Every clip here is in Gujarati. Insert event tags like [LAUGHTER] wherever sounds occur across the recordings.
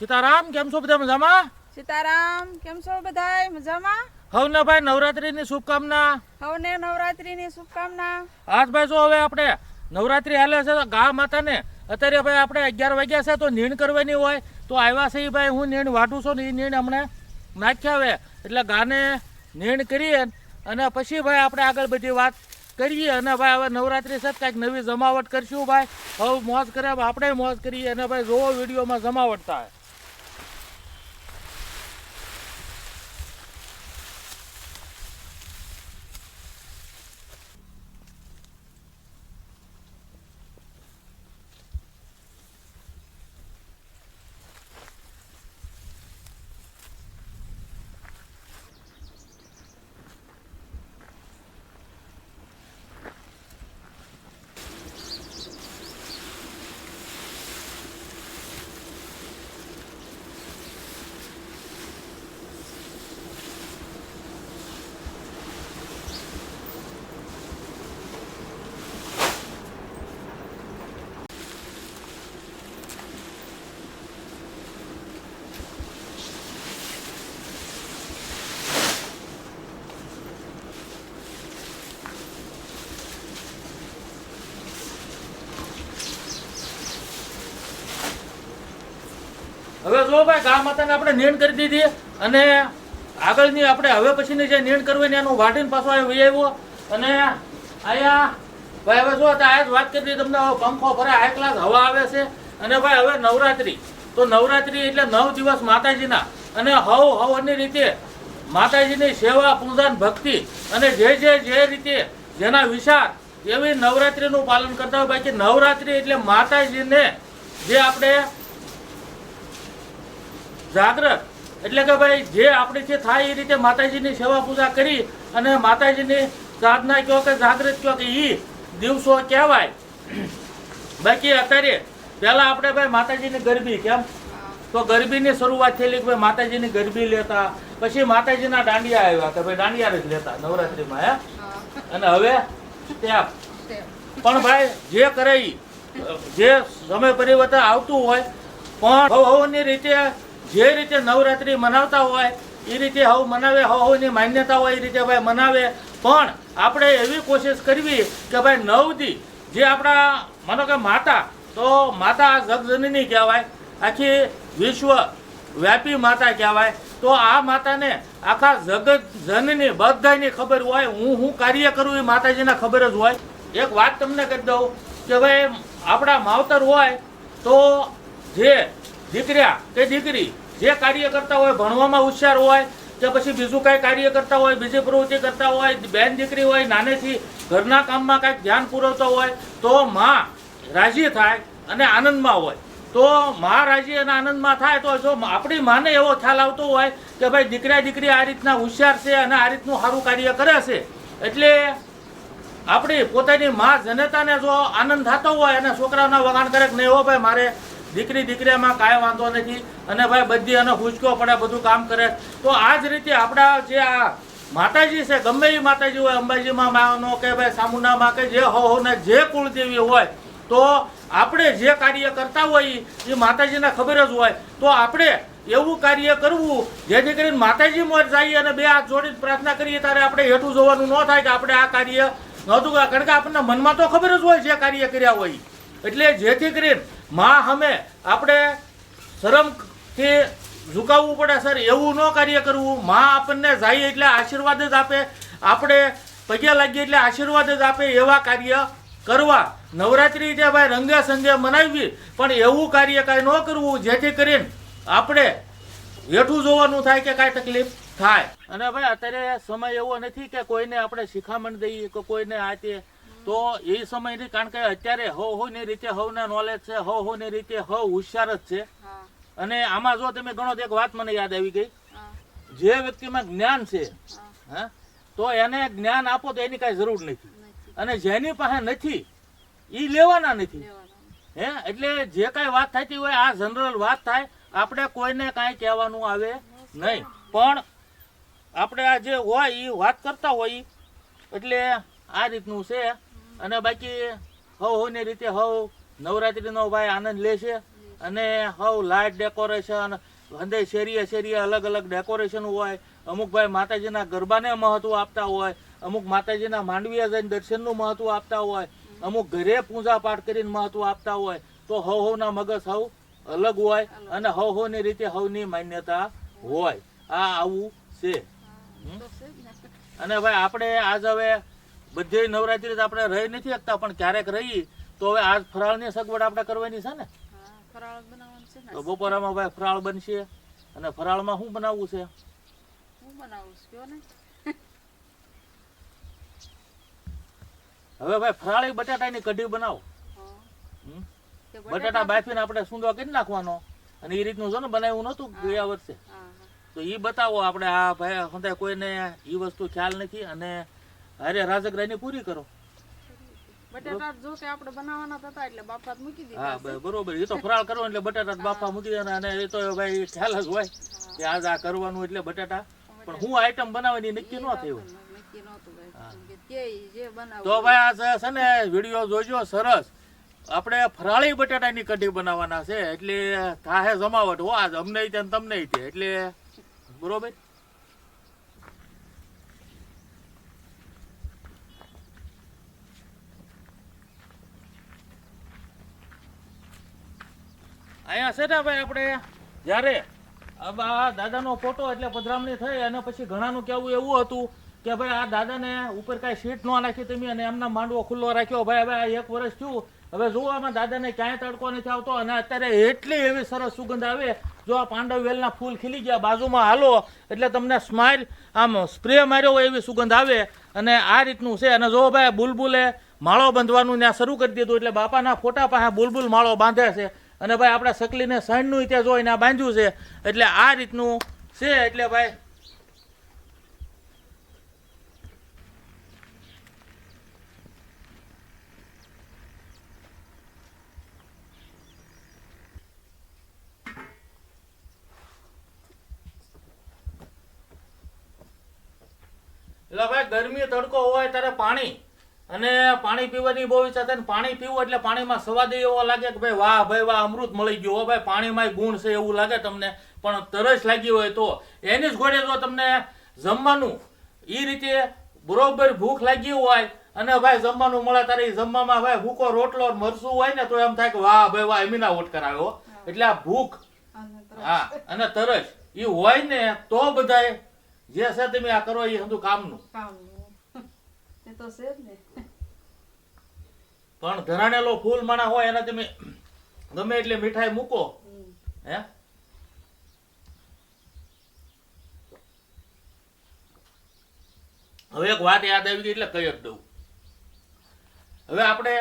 સીતારામ કેમ છો બધા મજામાં? સીતારામ કેમ છો બધા મજામાં? હવને ભાઈ નવરાત્રીની શુભકામના. હવને નવરાત્રીની શુભકામના. આજ ભાઈ જો હવે આપણે નવરાત્રી હાલે છે તો ગા માતાને અત્યારે ભાઈ આપણે અગિયાર વાગ્યા છે તો નીણ કરવાની હોય. તો આવ્યા છે ભાઈ હું નીણ વાટું છું ને એ નીણ હમણાં નાખ્યા આવે એટલે ગાને નીણ કરીએ અને પછી ભાઈ આપણે આગળ બધી વાત કરીએ અને ભાઈ હવે નવરાત્રી છે કાંઈક નવી જમાવટ કરશું ભાઈ. હવે મોજ કરે આપણે મોજ કરીએ અને ભાઈ જોવો વિડીયોમાં જમાવટ થાય. હવે જો ભાઈ ગા માતાને આપણે નીણ કરી દીધી અને આગળની આપણે હવે પછીની જે નીણ કરવી એનું વાટીને પાછો આવી આવ્યો. અને અહીંયા, ભાઈ હવે જો આ જ વાત કરી તમને પંખો ભરે હાઈ ક્લાસ હવા આવે છે. અને ભાઈ હવે નવરાત્રિ. તો નવરાત્રિ એટલે નવ દિવસ માતાજીના. અને હવ હવની રીતે માતાજીની સેવા, પૂજન, ભક્તિ અને જે જે જે રીતે જેના વિચાર એવી નવરાત્રીનું પાલન કરતા હોય. બાકી નવરાત્રિ એટલે માતાજીને જે આપણે જાગ્રત. એટલે કે ભાઈ જે આપણીથી થાય એ રીતે માતાજીની સેવા પૂજા કરી અને માતાજીની સાધના કહો કે જાગૃત કહો કે એ દિવસો કહેવાય. બાકી અત્યારે પહેલાં આપણે ભાઈ માતાજીની ગરબી કેમ? તો ગરબીની શરૂઆત થયેલી કે ભાઈ માતાજીની ગરબી લેતા પછી માતાજીના દાંડિયા આવ્યા કે ભાઈ દાંડિયા જ લેતા નવરાત્રિમાં હે? અને હવે સ્ટેપ. પણ ભાઈ જે કરે જે સમય પરિવર્તન આવતું હોય પણ હવની રીતે જે રીતે નવરાત્રી મનાવતા હોય, એ રીતે હવ મનાવે, હવ હવની માન્યતા હોય એ રીતે ભાઈ મનાવે. પણ આપણે એવી કોશિશ કરવી કે ભાઈ નવ જે આપણા, માનો કે માતા, તો માતા જગજનની કહેવાય, આખી વિશ્વ વ્યાપી માતા કહેવાય. તો આ માતાને આખા જગત જનની બધાની ખબર હોય, હું હું કાર્ય કરું એ માતાજીને ખબર જ હોય. એક વાત તમને કહી દઉં કે ભાઈ આપણા માવતર હોય, તો જે દીકરા કે દીકરી, જે કાર્ય કરતા હોય, ભણવામાં હોશિયાર હોય, કે પછી બીજું કાંઈ કાર્ય કરતા હોય, બીજી પ્રવૃત્તિ કરતા હોય, બેન દીકરી હોય, નાનેથી ઘરના કામમાં કાંઈક ધ્યાન પૂરવતો હોય, તો માં રાજી થાય અને આનંદમાં હોય. તો માં રાજી અને આનંદમાં થાય, તો જો આપણી માને એવો ખ્યાલ આવતો હોય કે ભાઈ દીકરા દીકરી આ રીતના હોશિયાર છે અને આ રીતનું સારું કાર્ય કરે છે, એટલે આપણી પોતાની માં જનતાને જો આનંદ થતો હોય અને છોકરાઓના વખાણ કરે કે નહીં હો ભાઈ, મારે દીકરી દીકરીમાં કાંઈ વાંધો નથી અને ભાઈ બધી અને હુંચકો પડે, બધું કામ કરે. તો આ જ રીતે આપણા જે આ માતાજી છે, ગમે એ માતાજી હોય, અંબાજીમાં માનો કે ભાઈ સામુંડામાં કે જે હો ને જે કુળદેવી હોય, તો આપણે જે કાર્ય કરતા હોય એ માતાજીને ખબર જ હોય. તો આપણે એવું કાર્ય કરવું, જેથી કરીને માતાજી મોર જઈએ અને બે હાથ જોડીને પ્રાર્થના કરીએ, ત્યારે આપણે હેઠું જોવાનું ન થાય કે આપણે આ કાર્ય નહોતું કારણ કે આપણને મનમાં તો ખબર જ હોય જે કાર્ય કર્યા હોય. એટલે જેથી કરીને માં હમે આપણે શરમથી ઝુકાવવું પડે સર, એવું ન કાર્ય કરવું. માં આપણને જાય એટલે આશીર્વાદ જ આપે. આપણે પગે લાગીએ એટલે આશીર્વાદ જ આપે એવા કાર્ય કરવા. નવરાત્રી જે ભાઈ રંગે સંગે મનાવવી, પણ એવું કાર્ય કાંઈ ન કરવું, જેથી કરીને આપણે હેઠું જોવાનું થાય કે કાંઈ તકલીફ થાય. અને ભાઈ, અત્યારે સમય એવો નથી કે કોઈને આપણે શિખામણ દઈએ, કે કોઈને આ તે તો એ સમયની કારણ કે અત્યારે હવ હોની રીતે હવના નોલેજ છે હવ હોની રીતે હવ હોશિયાર જ છે. અને આમાં જો તમે ગણો એક વાત મને યાદ આવી ગઈ. જે વ્યક્તિમાં જ્ઞાન છે હા. તો એને જ્ઞાન આપો તો એની કાંઈ જરૂર નથી. અને જેની પાસે નથી એ લેવાના નથી. હે એટલે જે કાંઈ વાત થતી હોય આ જનરલ વાત થાય આપણે કોઈને કાંઈ કહેવાનું આવે નહીં. પણ આપણે આ જે હોય એ વાત કરતા હોય. એટલે આ રીતનું છે. અને બાકી હવ હોની રીતે હવ નવરાત્રીનો ભાઈ આનંદ લે છે. અને હવ લાઇટ ડેકોરેશન હંદે શેરીએ શેરીએ અલગ અલગ ડેકોરેશન હોય. અમુક ભાઈ માતાજીના ગરબાને મહત્વ આપતા હોય. અમુક માતાજીના માંડવીએ જઈને દર્શનનું મહત્વ આપતા હોય. અમુક ઘરે પૂજા પાઠ કરીને મહત્વ આપતા હોય. તો હવ હવના મગજ હવ અલગ હોય અને હવ હવની રીતે હવની માન્યતા હોય. આ આવું છે. અને ભાઈ આપણે આજ હવે બધી નવરાત્રી તો આપણે રહી નથી શકતા પણ ક્યારેક રહી તો હવે આજ ફરાળની સગવડ આપણે કરવાની છે ને? તો બપોરામાં ભાઈ ફરાળ બનશે અને ફરાળમાં શું બનાવવું છે? હવે ભાઈ ફરાળી બટાટાની કઢી બનાવો. બટાટા બાફીને આપણે સૂંદો કરી નાખવાનો અને એ રીતનું છે ને બનાવ્યું નહોતું ગયા વર્ષે. તો એ બતાવો આપણે આ ભાઈ હંધાય કોઈને એ વસ્તુ ખ્યાલ નથી અને હારે રાજગરાની પૂરી કરો. બટાટા જો કે આપણે બનાવવાના હતા એટલે બાફા મૂકી દીધા બ- બરોબર. એ તો ફરાળ કરવો એટલે બટાટા બાફા મૂકી દેવાના અને એ તો ભાઈ ખ્યાલ જ હોય કે આજ આ કરવાનું એટલે બટાટા. પણ હું આઈટમ બનાવવાની નક્કી ન થયું. તે ભાઈ આ છે- ને વીડિયો જોજો સરસ. આપણે ફરાળી બટાટાની કઢી બનાવવાના છે એટલે થાહે જમાવટ. હો આજ અમને તે ને તમને તે એટલે બરોબર? અહીંયા છે ને ભાઈ આપણે, જ્યારે આ દાદાનો ફોટો એટલે પધરામણી થઈ અને પછી ઘણાનું કહેવું એવું હતું કે ભાઈ આ દાદાને ઉપર કાંઈ સીટ ન નાખી તમે અને એમના માંડવો ખુલ્લો રાખ્યો. ભાઈ, હવે આ એક વર્ષ થયું. હવે જુઓ આમાં દાદાને ક્યાંય તડકો નથી આવતો અને અત્યારે એટલી એવી સરસ સુગંધ આવે. જો આ પાંડવ વેલના ફૂલ ખીલી ગયા બાજુમાં હાલો, એટલે તમને સ્માઇલ આમ સ્પ્રે માર્યો હોય એવી સુગંધ આવે. અને આ રીતનું છે. અને જો ભાઈ બુલબુલે માળો બાંધવાનું ત્યાં શરૂ કરી દીધું. એટલે બાપાના ફોટા પાસે બુલબુલ માળો બાંધે છે. અને ભાઈ આપણે સકલીને સાંજનું ત્યાં જોઈને આ બાંધ્યું છે. એટલે આ રીતનું છે એટલે ભાઈ. એટલે ભાઈ ગરમી તડકો હોય ત્યારે પાણી. અને પાણી પીવાની બહુ ઈચ્છા થાય પાણી પીવું એટલે પાણીમાં સ્વાદ એવો લાગે કે ભાઈ વાહ ભાઈ વાહ અમૃત મળી ગયું. હો ભાઈ પાણીમાં ગુણ છે એવું લાગે તમને. પણ તરસ લાગી હોય તો એની જ ઘોડે જો તમને જમવાનું એ રીતે બરોબર ભૂખ લાગી હોય અને ભાઈ જમવાનું મળે તારે જમવામાં ભાઈ ભૂકો રોટલો મરસું હોય ને તો એમ થાય કે વાહ ભાઈ વાહ એમીના ઓટ કરાવ્યો એટલે આ ભૂખ. હા અને તરસ. એ હોય ને તો બધાય જે છે તમે આ કરો એ બધું કામનું. કામનું. એ તો છે ને. પણ ધરાણેલો ફૂલ માણા હોય એને તમે ગમે એટલે મીઠાઈ મૂકો હે? હવે એક વાત યાદ આવી ગઈ એટલે કહી જ દઉં. હવે આપણે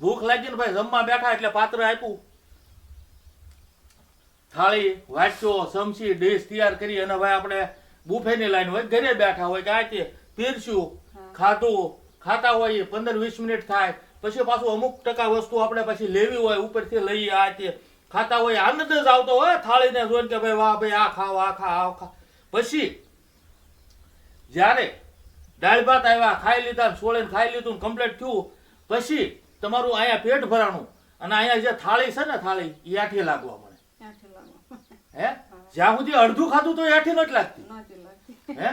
ભૂખ લાગી ને ભાઈ જમવા બેઠા એટલે પાત્ર આપ્યું. થાળી વાંચો ચમચી ડીશ તૈયાર કરી અને ભાઈ આપણે બુફેની લાઈન હોય ઘરે બેઠા હોય કે આ તે પીરસ્યું ખાધું ખાતા હોય પંદર વીસ મિનિટ થાય પછી પાછું અમુક ટકા વસ્તુ આપણે પછી લેવી હોય ઉપરથી લઈએ આ તે. ખાતા હોય આનંદ જ આવતો હોય થાળીને જોઈને કે ભાઈ વાહ ભાઈ આ ખાવ આ ખા આ ખા પછી જ્યારે દાળ ભાત આવ્યા ખાઈ લીધા સોળે ખાઈ લીધું કમ્પ્લીટ થયું પછી તમારું અહીંયા પેટ ભરાણું. અને અહીંયા જે થાળી છે ને થાળી એ આઠી લાગવા મળે. હે? જ્યાં સુધી અડધું ખાધું તો એ આઠી નથી લાગતી. હે?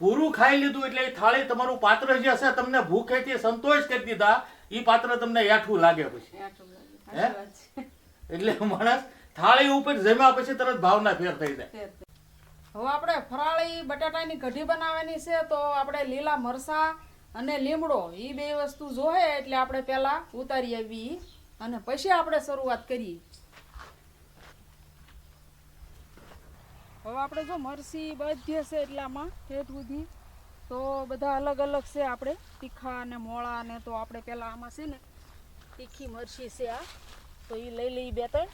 પૂરું ખાઈ લીધું એટલે એ થાળી તમારું પાત્ર જે હશે તમને ભૂખેથી સંતોષ કરી દીધા. એ પાત્ર તમને યાઠું લાગે પછી. હે? એટલે માણસ થાળી ઉપર જમ્યા પછી તરત ભાવના ફેર થઈ જાય. હવે આપણે ફરાળી બટાટાની કઢી બનાવવાની છે તો આપણે લીલા મરસા અને લીમડો એ બે વસ્તુ જોહે એટલે આપણે પહેલા ઉતારી આવી અને પછી આપણે શરૂઆત કરીએ. હવે આપણે જો મરસી બધી છે એટલામાં ઠેઠ સુધી, તો બધા અલગ અલગ છે આપણે. તીખા અને મોળા ને તો આપણે પહેલાં આમાં છે ને તીખી મરસી છે આ. તો એ લઈ લઈ બે ત્રણ.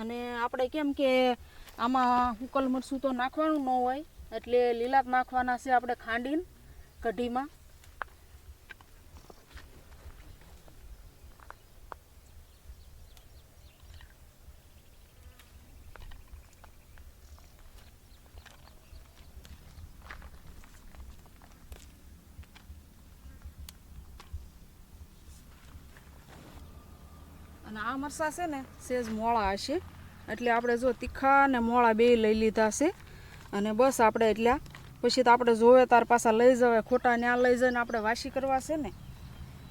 અને આપણે કેમ કે આમાં હુકલ મરસું તો નાખવાનું ન હોય, એટલે લીલા નાખવાના છે આપણે ખાંડીને, કઢીમાં. મરસા છે ને, સેજ મોળા હશે. એટલે આપણે જો તીખા અને મોળા બે લઈ લીધા છે. અને બસ આપણે એટલા. પછી તો આપણે જોવે તાર પાછા લઈ જવે, ખોટા ત્યાં લઈ જઈને આપણે વાસી કરવા છે ને.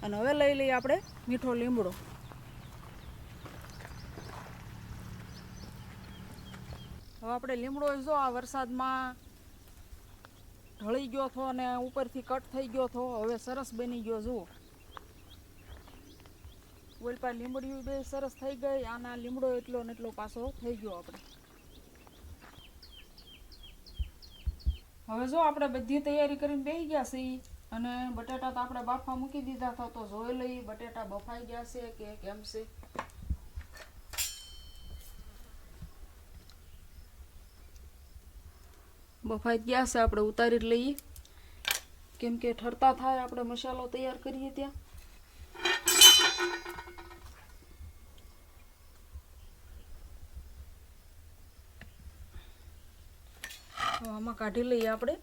અને હવે લઈ લઈએ આપણે મીઠો લીમડો. હવે આપણે લીમડો જો આ વરસાદમાં ઢળી ગયો હતો અને ઉપરથી કટ થઈ ગયો હતો, હવે સરસ બની ગયો, જુઓ. ઓલપા લીમડીયું બે સરસ થઈ ગઈ, આના લીમડો એટલો ને એટલો પાછો થઈ ગયો આપણે. હવે જો આપણે બધી તૈયારી કરીને બેસી ગયા છીએ અને બટેટા તો આપણે બાફા મૂકી દીધા હતા, તો જોઈ લઈએ બટેટા બફાઈ ગયા છે કે કેમ છે. બફાઈ ગયા છે, આપણે ઉતારી લઈએ. કેમ કે ઠરતા થાય, આપણે મસાલો તૈયાર કરીએ ત્યાં. આમાં કાઢી લઈએ આપણે.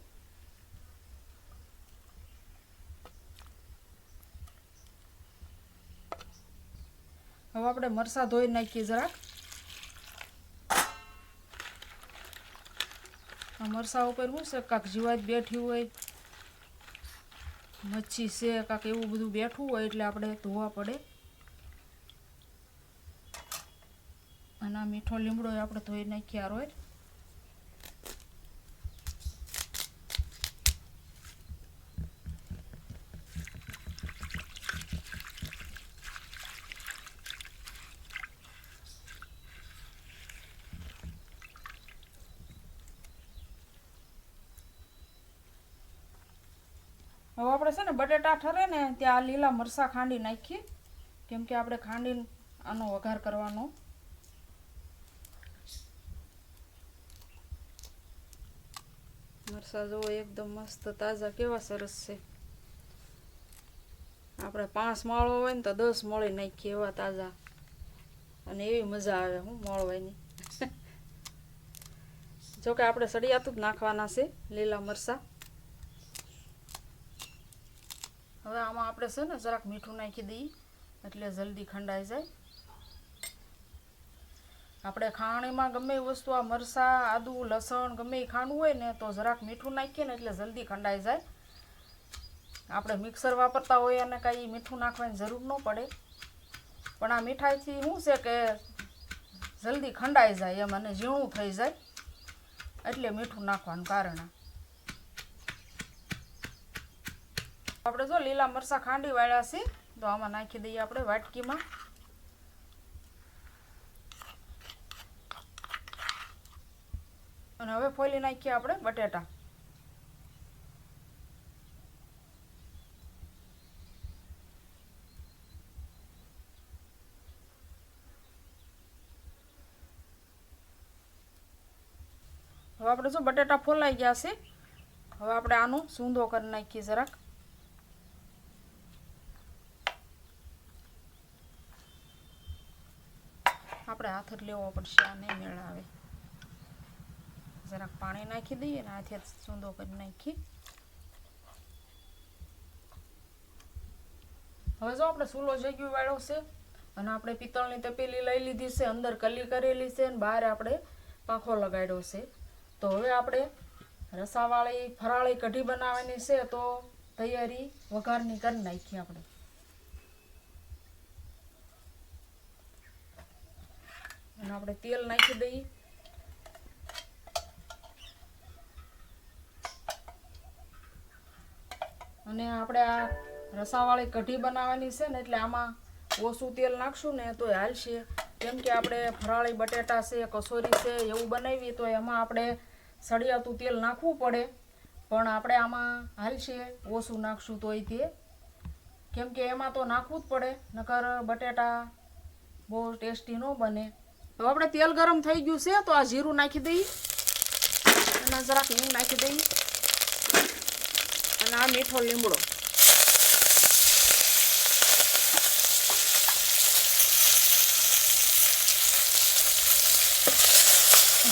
હવે આપણે મરસા ધોઈ નાખીએ જરાક. આ મરસા ઉપર શું છે, કાંક જીવાત બેઠી હોય. મચ્છી છે, કાંક એવું બધું બેઠું હોય એટલે આપણે ધોવા પડે. અને આ મીઠો લીમડો આપણે ધોઈ નાખ્યા રોજ. હવે આપણે છે ને બટેટા ઠરે ને ત્યાં લીલા મરચાં ખાંડી નાખીએ કેમ કે આપણે ખાંડીને આનો વઘાર કરવાનો. મરચાં જુઓ એકદમ મસ્ત તાજા કેવા સરસ છે. આપણે પાંચ માળો હોય ને તો દસ મળી નાખીએ એવા તાજા. અને એવી મજા આવે હું મળવાની. [LAUGHS] જોકે આપણે સળિયાતું જ નાખવાના છે લીલા મરચાં. હવે આમાં આપણે છે ને જરાક મીઠું નાખી દઈએ, એટલે જલ્દી ખંડાઈ જાય. આપણે ખાણીમાં ગમે એ વસ્તુ, આ મરસા આદુ, લસણ ગમે એ ખાણું હોય ને તો જરાક મીઠું નાખીએ ને એટલે જલ્દી ખંડાઈ જાય. આપણે મિક્સર વાપરતા હોઈએ અને કાંઈ મીઠું નાખવાની જરૂર ન પડે. પણ આ મીઠાઈથી શું છે કે જલ્દી ખંડાઈ જાય એમ અને ઝીણું થઈ જાય. એટલે મીઠું નાખવાનું કારણ આપણે જો લીલા મરચાં ખાંડી વાળ્યા છે, તો આમાં નાખી દઈએ આપણે વાટકીમાં. અને હવે ફોલી નાખીએ આપણે બટેટા. હવે આપણે જો બટેટા ફોલાઈ ગયા છે, હવે આપણે આનો સૂંધો કરી નાખીએ જરાક. આપણે હાથ જ લેવો પડશે, આ નહીં મેળ આવે જરાક પાણી નાખી દઈએ ને હાથે સૂંદો કરી નાખી હવે જો આપણે સૂલો જગ્યું વાળો છે અને આપણે પિત્તળની તપેલી લઈ લીધી છે, અંદર કલી કરેલી છે અને બહાર આપણે પાંખો લગાડ્યો છે. તો હવે આપણે રસાવાળી ફરાળી કઢી બનાવવાની છે, તો તૈયારી વઘારની કરી નાખીએ આપણે. અને આપણે તેલ નાખી દઈએ. અને આપણે આ રસાવાળી કઢી બનાવવાની છે ને, એટલે આમાં ઓછું તેલ નાખશું ને તો હાલશે. કેમ કે આપણે ફરાળી બટેટા છે, કસોરી છે, એવું બનાવીએ તો એમાં આપણે સળિયાતું તેલ નાખવું પડે. પણ આપણે આમાં હાલશે, ઓછું નાખશું તોય તે. કેમ કે એમાં તો નાખવું જ પડે, નકર બટેટા બહુ ટેસ્ટી ન બને. હવે આપણે તેલ ગરમ થઈ ગયું છે, તો આ જીરું નાખી દઈએ. અને જરાક હિંગ નાખી દઈએ. અને આ મીઠો લીમડો.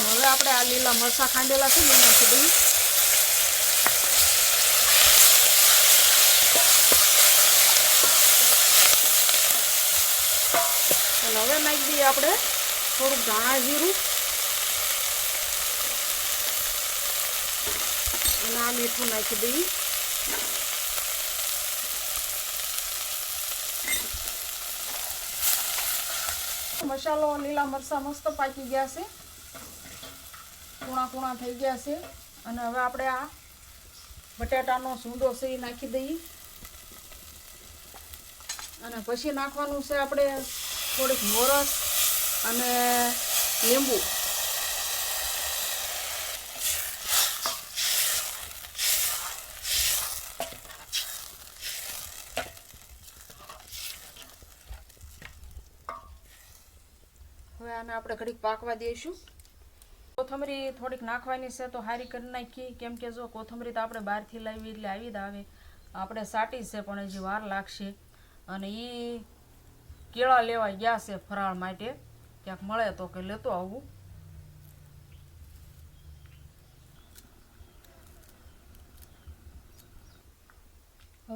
હવે આપણે આ લીલા મરચા ખાંડેલા છે એ નાખી દઈએ. અને હવે નાખી દઈએ આપણે થોડુંક ધાણા જીરું અને આ મીઠું નાખી દઈએ મસાલો લીલા મરચાં મસ્ત પાકી ગયા છે. કૂણા કૂણા થઈ ગયા છે. અને હવે આપણે આ બટાટાનો સૂંડો છે એ નાખી દઈએ. અને પછી નાખવાનું છે આપણે થોડીક મોરસ. અને લીંબુ. હવે આને આપણે ઘડીક પાકવા દઈશું. કોથમરી થોડીક નાખવાની છે તો હારી કરી નાખી. કેમ કે જો કોથમરી તો આપણે બહારથી લાવી એટલે આવી જ આવે. આપણે સાટી છે પણ હજી વાર લાગશે. અને એ કેળા લેવા ગયા છે ફરાળ માટે. ક્યાંક મળે તો કે લેતો આવું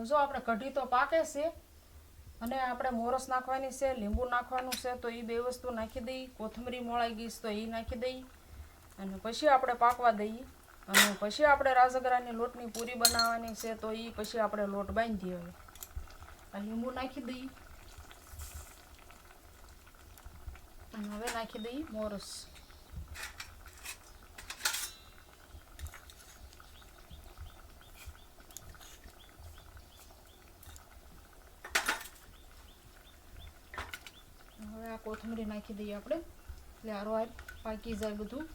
જો આપણે કઢી તો પાકે છે. અને આપણે મોરસ નાખવાની છે, લીંબુ નાખવાનું છે, તો એ બે વસ્તુ નાખી દઈ. કોથમરી મોળાઈ ગઈ તો એ નાખી દઈ. અને પછી આપણે પાકવા દઈએ. અને પછી આપણે રાજગરાની લોટની પૂરી બનાવવાની છે, તો એ પછી આપણે લોટ બાંધી હવે આ લીંબુ નાખી દઈએ. અને હવે નાખી દઈએ મોરસ હવે આ કોથમરી નાખી દઈએ આપણે એટલે આરો આ પાકી જાય બધું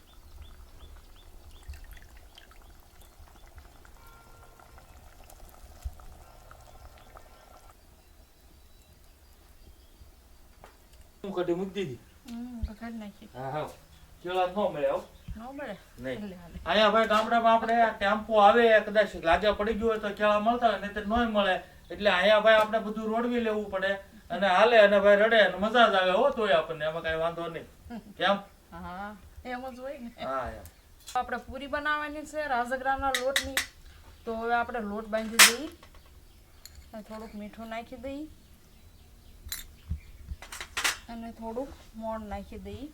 હું કઢી મૂકી દીધી હમ નાખી હા હા. કેળા ન મળે ન મળે? નહીં. અહીંયા ભાઈ ગામડામાં આપણે ટેમ્પો આવે કદાચ લાગે પડી ગયું હોય તો કેળા મળતા હોય નહીં નોય મળે. એટલે અહીંયા ભાઈ આપણે બધું રોડવી લેવું પડે. અને હાલે અને ભાઈ રડે અને મજા જ આવે હો તોય આપણને. એમાં કઈ વાંધો નહીં. કેમ? હા એમ જ હોય ને. હા આપણે પૂરી બનાવવાની છે રાજગરાના લોટની. તો હવે આપણે લોટ બાંધી દઈએ થોડુંક મીઠું નાખી દઈએ અને થોડુંક મોણ નાખી દઈએ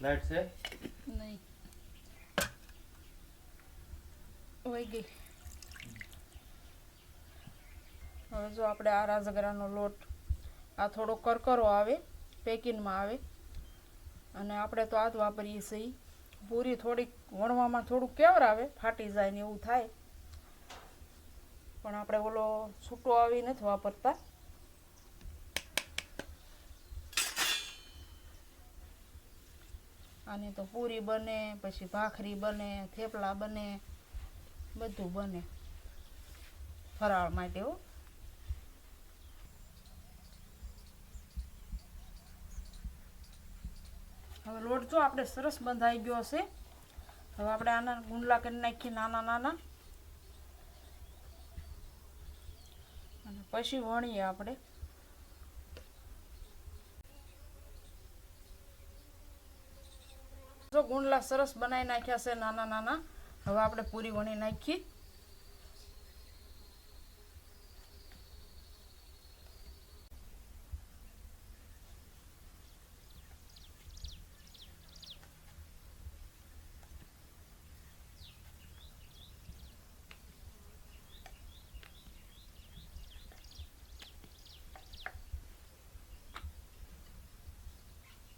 લાઈટ છે? નહીં. વહી ગઈ. હવે જો આપણે આ રાજગરાનો લોટ આ થોડો કરકરો આવે પેકિંગમાં આવે અને આપણે તો આ જ વાપરીએ છીએ. પૂરી થોડીક વણવામાં થોડુંક કેવર આવે ફાટી જાય ને એવું થાય. પણ આપણે ઓલો છૂટો આવી નથી વાપરતા. આની તો પૂરી બને, પછી ભાખરી બને, થેપલા બને, બધું બને. ફરાળ માટે હો. હવે લોટ જો આપણે સરસ બંધાઈ ગયો હશે. હવે આપણે આના ગુંડલા કરી નાખીએ નાના નાના. અને પછી વણીએ આપણે. જો ગુંડલા સરસ બનાવી નાખ્યા છે નાના નાના, હવે આપણે પૂરી વણી નાખીએ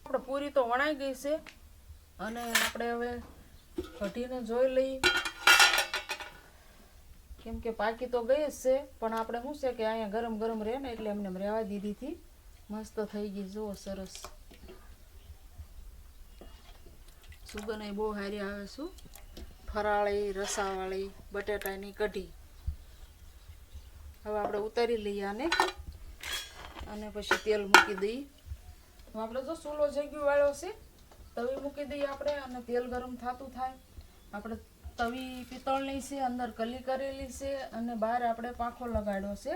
આપણે પૂરી તો વણાઈ ગઈ છે. અને આપણે હવે કઢીને જોઈ લઈ કેમ કે પાકી તો ગઈ જ છે, પણ આપણે શું છે કે અહીંયા ગરમ ગરમ રહે ને એટલે એમને રહેવા દીધી મસ્ત થઈ ગઈ, જુઓ સરસ. સુગંધ બહુ સારી આવે શું ફરાળી, રસાવાળી, બટેટાની કઢી. હવે આપણે ઉતારી લઈએ આને. અને પછી તેલ મૂકી દઈએ. આપણે જો ચૂલો જગ્યો વાળો છે, તવી મૂકી દઈએ આપણે અને તેલ ગરમ થતું થાય. આપણે તવી પિત્તળની છે, અંદર કલી કરેલી છે અને બહાર આપણે પાંખો લગાડ્યો છે.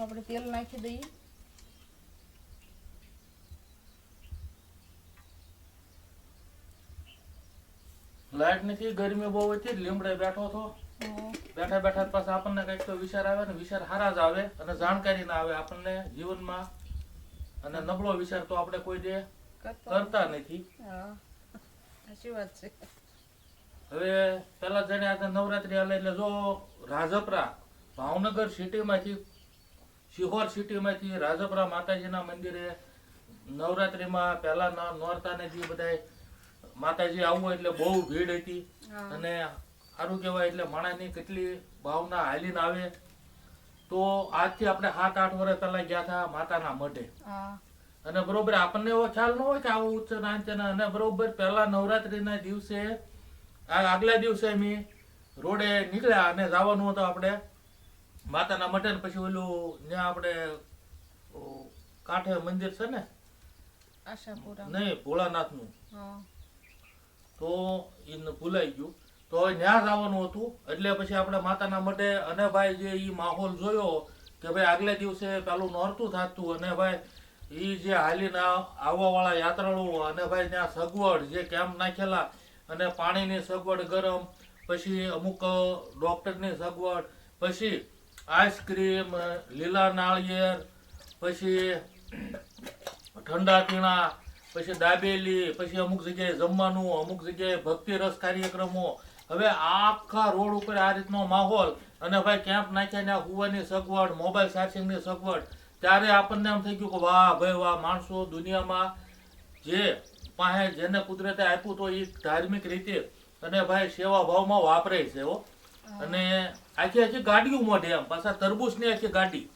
આપણે તેલ નાખી દઈએ. લાઈટ નથી, ગરમી બહુ હતી, લીમડે બેઠો હતો. બેઠા બેઠા પાસે આપણને કંઈક તો વિચાર આવે ને વિચાર હારા જ આવે અને જાણકારી ના આવે આપણને જીવનમાં. અને નબળો વિચાર તો આપણે કોઈ દે કરતા નથી. સાચી વાત છે. હવે પેલા જાણે આજે નવરાત્રી હાલે એટલે જો રાજપરા ભાવનગર સિટીમાંથી સિહોર સિટીમાંથી રાજપરા માતાજીના મંદિરે નવરાત્રીમાં પહેલા નોરતાને જે બધાય માતાજી આવવું એટલે બહુ ભીડ હતી. અને સારું કહેવાય એટલે માણસની કેટલી ભાવના હાલીને આવે. તો આજથી આપણે સાત આઠ વર્ષ પહેલા ગયા હતા માતાના મઢે. અને બરોબર આપણને એવો ખ્યાલ ન હોય કે આવું ઉચ્ચ નાંચના અને બરોબર પહેલા નવરાત્રીના દિવસે આગલા દિવસે અમે રોડે નીકળ્યા અને જવાનું હતું આપણે માતાના મઢે ને પછી ઓલું જ્યાં આપણે કાંઠે મંદિર છે ને? નહીં ભોળાનાથનું. તો એને ભૂલાઈ ગયું. તો હવે જ આવવાનું હતું. એટલે પછી આપણે માતાના મઢે અને ભાઈ જે એ માહોલ જોયો કે ભાઈ આગલે દિવસે પેલું નોરતું થતું અને ભાઈ એ જે હાલીને આવવાવાળા યાત્રાળુઓ અને ભાઈ ત્યાં સગવડ જે કેમ્પ નાખેલા અને પાણીની સગવડ ગરમ, પછી અમુક ડૉક્ટરની સગવડ, પછી આઈસ્ક્રીમ, લીલા નાળિયેર, પછી ઠંડા પીણા પછી દાબેલી, પછી અમુક જગ્યાએ જમવાનું, અમુક જગ્યાએ ભક્તિ રસ કાર્યક્રમો હવે આખા રોડ ઉપર આ રીતનો માહોલ અને ભાઈ કેમ્પ નાખ્યા ને હુવાની સગવડ મોબાઈલ ચાર્જિંગની સગવડ ત્યારે આપણને એમ થઈ ગયું કે વાહ ભાઈ વાહ માણસો દુનિયામાં જે પાસે જેને કુદરતે આપ્યું તો એ ધાર્મિક રીતે અને ભાઈ સેવા ભાવમાં વાપરે છે હો. અને આખી આખી ગાડીઓ મોઢે એમ પાછા તરબૂચની આખી ગાડી.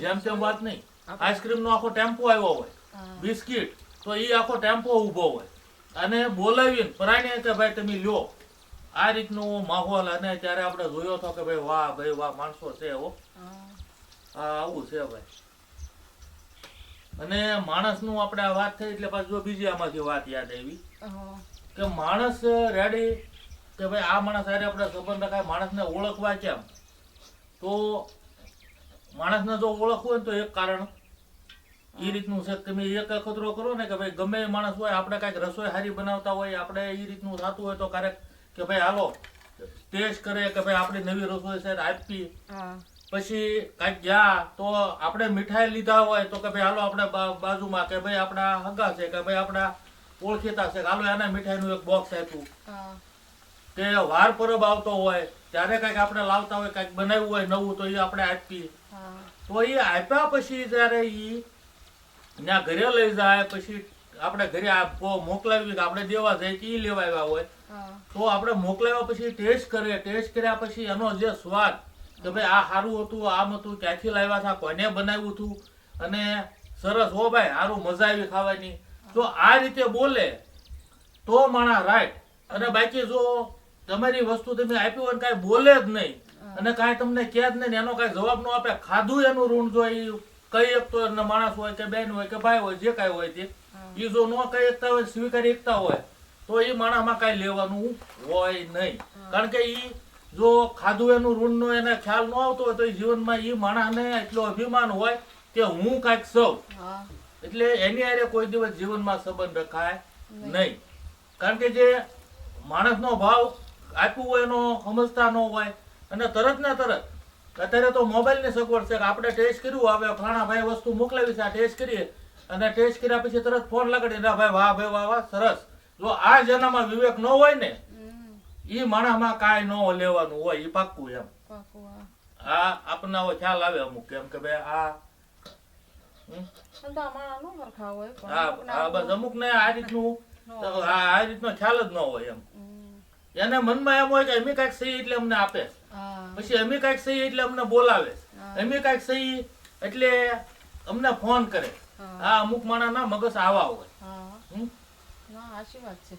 જેમ તેમ વાત નહીં. આઈસ્ક્રીમ નો આખો ટેમ્પો આવ્યો હોય બિસ્કિટ તો એ આખો ટેમ્પો ઊભો હોય. અને બોલાવીને પ્રાણી કે ભાઈ તમે લ્યો આ રીતનું માહોલ અને ત્યારે આપણે જોયો હતો કે ભાઈ વાહ ભાઈ વાહ માણસો છે હો. હા. આવું છે ભાઈ. અને માણસનું આપણે આ વાત થઈ એટલે પાછું જો બીજી આમાંથી વાત યાદ આવી. કે માણસ રેડી કે ભાઈ આ માણસ હારે આપણે સંબંધ રખાય માણસને ઓળખવા કેમ? તો માણસને જો ઓળખવું હોય તો એક કારણ. એ રીતનું છે તમે એક અખતરો કરો ને કે ભાઈ ગમે એ માણસ હોય આપણે કાંઈક રસોઈ સારી બનાવતા હોય આપણે એ રીતનું થતું હોય તો ક્યારેક કે ભાઈ હાલો ટેસ્ટ કરે કે ભાઈ આપણી નવી રસોઈ છે આપી. પછી કાંઈક ગયા તો આપણે મીઠાઈ લીધા હોય તો કે ભાઈ હાલો આપણે બાજુમાં કે ભાઈ આપણા હગા છે કે ભાઈ આપણા ઓળખીતા છે કે હાલો એને મીઠાઈનું એક બોક્સ આપ્યું. કે વાર પરબ આવતો હોય ત્યારે કાંઈક આપણે લાવતા હોય કાંઈક બનાવ્યું હોય નવું તો એ આપણે આપીએ. તો એ આપ્યા પછી જ્યારે એ ત્યાં ઘરે લઈ જાય પછી આપણે ઘરે મોકલાવી કે આપણે દેવા જાય કે એ લેવા આવ્યા હોય તો આપણે મોકલાવ્યા પછી ટેસ્ટ કરે ટેસ્ટ કર્યા પછી એનો જે સ્વાદ કે ભાઈ આ સારું હતું આમ હતું ક્યાંથી લાવ્યા હતા કોને બનાવ્યું હતું અને સરસ હો ભાઈ સારું મજા આવી ખાવાની. તો આ રીતે બોલે તો માણા રાઈટ અને બાકી જો તમારી વસ્તુ તમે આપી હોય કાંઈ બોલે જ નહીં. અને કાંઈ તમને કહે જ નહીં એનો કાંઈ જવાબ ન આપે ખાધું એનું ઋણ જો એ કહી શકતો હોય માણસ હોય કે બેન હોય કે ભાઈ હોય જે કાંઈ હોય તે. એ જો ન કહી શકતા હોય સ્વીકારી શકતા હોય તો એ માણસમાં કાંઈ લેવાનું હોય નહીં. કારણ કે એ જો ખાધું એનું ઋણનો એને ખ્યાલ ન આવતો હોય તો એ જીવનમાં એ માણસને એટલો અભિમાન હોય કે હું કાંઈક સૌ. એટલે એની આરે કોઈ દિવસ જીવનમાં સંબંધ રખાય નહીં. કારણ કે જે માણસનો ભાવ આપ્યું હોય એનો સમજતા ન હોય અને તરત ને તરત અત્યારે તો મોબાઈલની સગવડ છે કે આપણે ટેસ્ટ કર્યું હવે ફલાણા ભાઈ વસ્તુ મોકલાવી છે આ ટેસ્ટ કરીએ. અને ટેસ્ટ કર્યા પછી તરત ફોન લગાડી ના ભાઈ વાહ ભાઈ વાહ વાહ સરસ. જો આ જેનામાં વિવેક ન હોય ને ઈ માણસમાં કાંઈ ન લેવાનું હોય ઈ પાક્કું એમ. આ આપણને ખ્યાલ આવે અમુક એમ કે ભાઈ આ નો અમુક ને રીતનું રીતનો ખ્યાલ જ ન હોય એમ. એને મનમાં એમ હોય કે અમે કાંઈક સહી એટલે અમને આપે. પછી અમે કાંઈક સહી એટલે અમને બોલાવે. અમે કાંઈક સહી એટલે અમને ફોન કરે. હા. આ અમુક માણસના મગજ આવા હોય.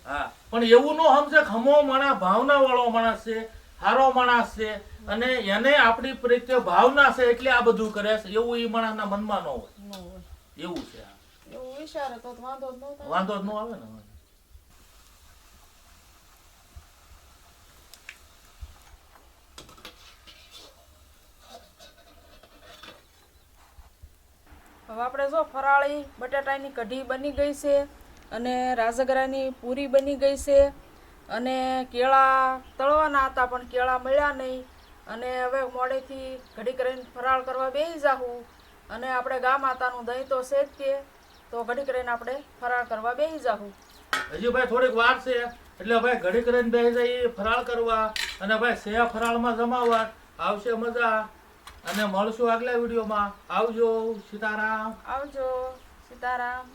હા પણ એવું નો સમજે ખમો માણસ ભાવના વાળો માણસ છે હારો માણસ છે અને એને આપણી પ્રત્યે ભાવના છે એટલે આ બધું કરે છે. એવું એ માણસના મનમાં ન હોય. એવું છે વાંધો જ ન આવે ને હવે આપણે જો ફરાળી બટાટાની કઢી બની ગઈ છે. અને રાજગરાની પૂરી બની ગઈ છે. અને કેળા તળવાના હતા પણ કેળા મળ્યા નહીં. અને હવે મોડેથી ઘડી કરીને ફરાળ કરવા બેસી જાહું. અને આપણે ગા માતાનું દહીં તો છે જ કે તો ઘડી કરીને આપણે ફરાળ કરવા બેસી જાહું. હજી ભાઈ થોડીક વાર છે એટલે ભાઈ ઘડી કરીને બેસી જઈએ ફરાળ કરવા. અને ભાઈ સેયા ફરાળમાં જમાવવા. આવશે મજા. અને મળશું આગલા વિડીયોમાં. આવજો સીતારામ. આવજો સીતારામ.